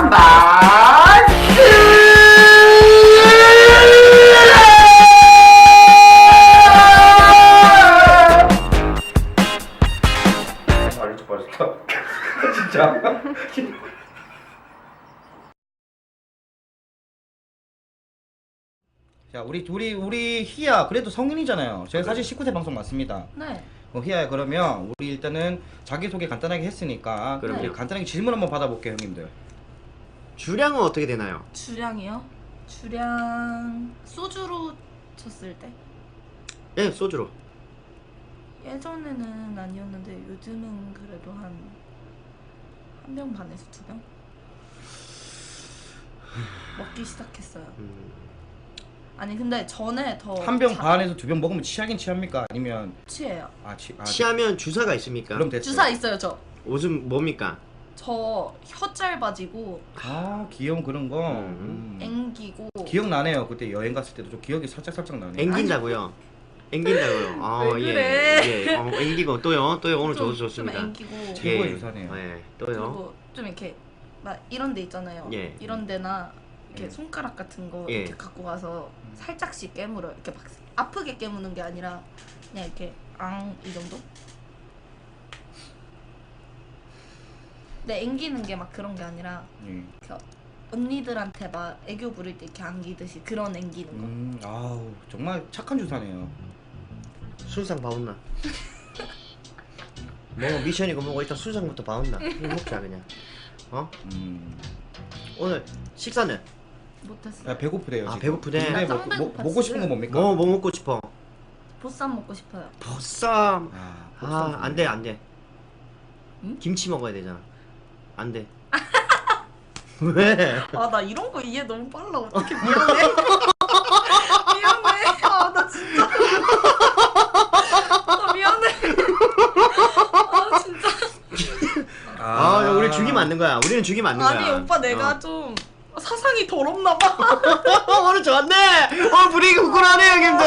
한번 자 우리 우리 우리 희야 그래도 성인이잖아요. 저희 사실 19세 방송 맞습니다. 네. 어, 희야 그러면 우리 일단은 자기 소개 간단하게 했으니까 그럼요. 간단하게 질문 한번 받아볼게요 형님들. 주량은 어떻게 되나요? 주량이요? 주량 소주로 쳤을 때 예, 소주로. 예전에는 아니었는데 요즘은 그래도 한 한 병 반에서 두 병 먹기 시작했어요. 음, 아니 근데 전에 더 한 병 자- 반에서 두 병 먹으면 취하긴 취합니까? 아니면 취해요. 아, 취, 아 취하면 주사가 있습니까? 그럼 됐어요. 주사 있어요 저. 요즘 뭡니까? 저 혀 짧아지고 아 귀여운 그런 거. 음. 음. 앵기고 기억나네요. 그때 여행 갔을 때도 좀 기억이 살짝 살짝 나네. 앵긴다고요. 앵긴다고요. 아, 왜 예. 그래? 예. 어, 앵기고 또요. 또요. 오늘 좀, 좋, 좋습니다. 좀 앵기고 최고의 유산이에요. 예. 또요. 그리고 좀 이렇게 막 이런 데 있잖아요. 예. 이런 데나 이렇게 예. 손가락 같은 거 예. 이렇게 갖고 가서 음. 살짝씩 깨물어요. 이렇게 막 아프게 깨무는 게 아니라 그냥 이렇게 앙 이 정도? 근데 앵기는 게 막 그런 게 아니라 예. 이렇게 언니들한테 막 애교 부릴 때 이렇게 안기듯이 그런 앵기는 거. 음, 아우 정말 착한 주사네요. 순상 봐온나. 뭐 미션이고 뭐고 일단 순상부터. 이거 먹자 그냥. 어? 음, 오늘 식사는 못했어. 아, 배고프대요. 아, 지금. 배고프대. 근데 나 뭐, 짱 뭐, 배고팠어. 먹고 싶은 거 뭡니까? 뭐 뭐 먹고 싶어? 보쌈 먹고 싶어요. 보쌈. 아, 아, 안 돼, 안 돼. 응? 김치 먹어야 되잖아. 안 돼. 왜? 아 나 이런 거 이해 너무 빨라 어떻게 미안해 미안해 아 나 진짜 아 미안해 아 진짜 아, 야, 우리 죽이 맞는 거야. 우리는 죽이 맞는 거야. 아니 오빠 내가 어. 좀 사상이 더럽나 봐 오늘 좋았네. 오늘 분위기 후끈하네 형님들.